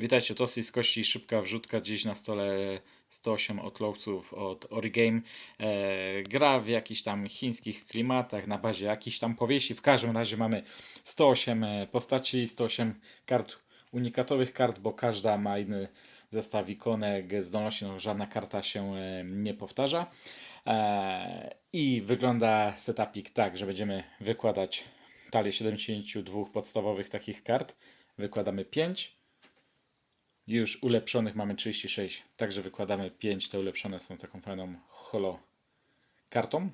Witajcie, to jest kości szybka wrzutka. Dziś na stole 108 Outlawsów od Origame. E, gra w jakichś tam chińskich klimatach na bazie jakichś tam powieści. W każdym razie mamy 108 postaci, 108 kart unikatowych kart, bo każda ma inny zestaw ikonek, zdolności, no, żadna karta się e, nie powtarza. E, I wygląda setupik tak, że będziemy wykładać talię 72 podstawowych takich kart. Wykładamy 5 już ulepszonych mamy 36, także wykładamy 5. Te ulepszone są taką fajną holo kartą.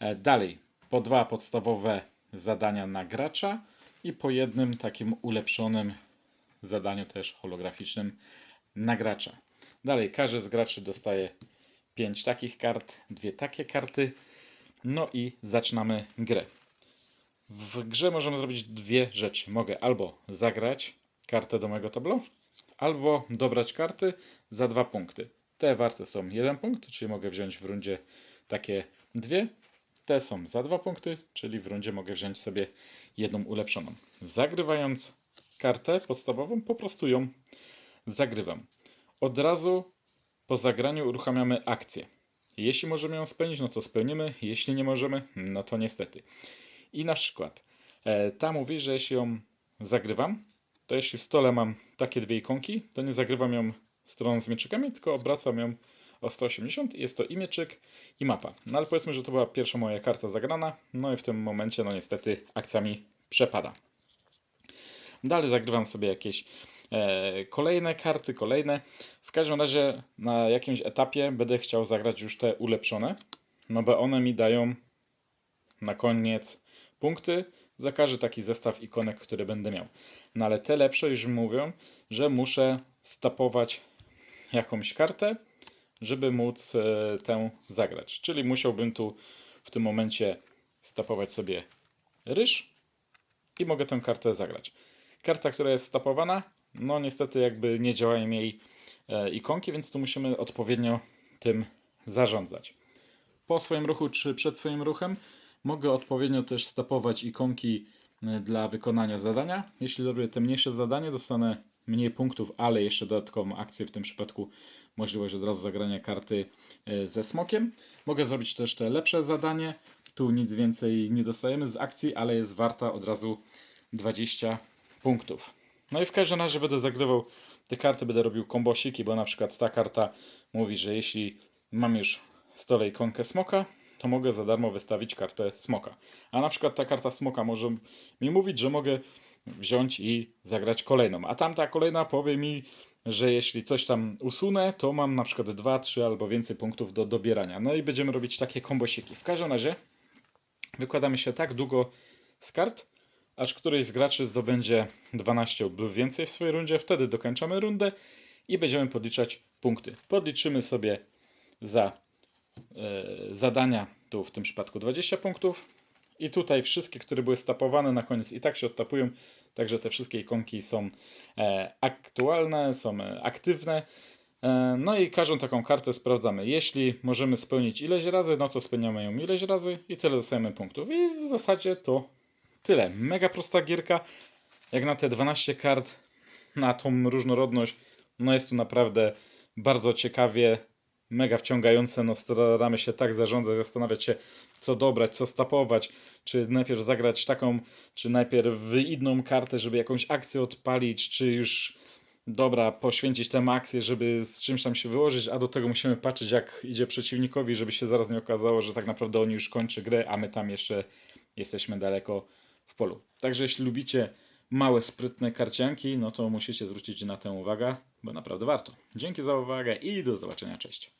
E, Dalej, po dwa podstawowe zadania na gracza i po jednym takim ulepszonym zadaniu też holograficznym na gracza. Dalej, każdy z graczy dostaje 5 takich kart, dwie takie karty. No i zaczynamy grę. W grze możemy zrobić dwie rzeczy. Mogę albo zagrać kartę do mojego tableau, albo dobrać karty za dwa punkty. Te warte są jeden punkt, czyli mogę wziąć w rundzie takie dwie. Te są za dwa punkty, czyli w rundzie mogę wziąć sobie jedną ulepszoną. Zagrywając kartę podstawową, po prostu ją zagrywam. Od razu po zagraniu uruchamiamy akcję. Jeśli możemy ją spełnić, no to spełnimy. Jeśli nie możemy, no to niestety. I na przykład e, ta mówi, że jeśli ją zagrywam, to jeśli w stole mam takie dwie ikonki, to nie zagrywam ją stroną z mieczykami, tylko obracam ją o 180 i jest to i mieczyk, i mapa. No ale powiedzmy, że to była pierwsza moja karta zagrana, no i w tym momencie, no niestety, akcja mi przepada. Dalej zagrywam sobie jakieś e, kolejne karty, kolejne. W każdym razie na jakimś etapie będę chciał zagrać już te ulepszone, no bo one mi dają na koniec punkty za każdy taki zestaw ikonek, który będę miał. No ale te lepsze już mówią, że muszę stapować jakąś kartę, żeby móc e, tę zagrać. Czyli musiałbym tu w tym momencie stapować sobie ryż i mogę tę kartę zagrać. Karta, która jest stapowana, no niestety jakby nie działają jej e, ikonki, więc tu musimy odpowiednio tym zarządzać. Po swoim ruchu czy przed swoim ruchem mogę odpowiednio też stapować ikonki e, dla wykonania zadania. Jeśli robię te mniejsze zadanie, dostanę mniej punktów, ale jeszcze dodatkową akcję, w tym przypadku możliwość od razu zagrania karty e, ze smokiem. Mogę zrobić też te lepsze zadanie. Tu nic więcej nie dostajemy z akcji, ale jest warta od razu 20 punktów. No i w każdym razie będę zagrywał te karty, będę robił kombosiki, bo na przykład ta karta mówi, że jeśli mam już stole ikonkę smoka, to mogę za darmo wystawić kartę smoka. A na przykład ta karta smoka może mi mówić, że mogę wziąć i zagrać kolejną. A tamta kolejna powie mi, że jeśli coś tam usunę, to mam na przykład 2, 3 albo więcej punktów do dobierania. No i będziemy robić takie kombosiki. W każdym razie wykładamy się tak długo z kart, aż któryś z graczy zdobędzie 12 lub więcej w swojej rundzie. Wtedy dokończamy rundę i będziemy podliczać punkty. Podliczymy sobie za zadania, tu w tym przypadku 20 punktów. I tutaj wszystkie, które były stapowane na koniec i tak się odtapują, także te wszystkie ikonki są e, aktualne, są e, aktywne. E, no i każdą taką kartę sprawdzamy. Jeśli możemy spełnić ileś razy, no to spełniamy ją ileś razy i tyle dostajemy punktów. I w zasadzie to tyle. Mega prosta gierka. Jak na te 12 kart, na tą różnorodność, no jest tu naprawdę bardzo ciekawie, mega wciągające. No staramy się tak zarządzać, zastanawiać się, co dobrać, co stapować. Czy najpierw zagrać taką, czy najpierw inną kartę, żeby jakąś akcję odpalić, czy już dobra, poświęcić tę akcję, żeby z czymś tam się wyłożyć, a do tego musimy patrzeć, jak idzie przeciwnikowi, żeby się zaraz nie okazało, że tak naprawdę on już kończy grę, a my tam jeszcze jesteśmy daleko w polu. Także jeśli lubicie małe, sprytne karcianki, no to musicie zwrócić na tę uwagę, bo naprawdę warto. Dzięki za uwagę i do zobaczenia, cześć.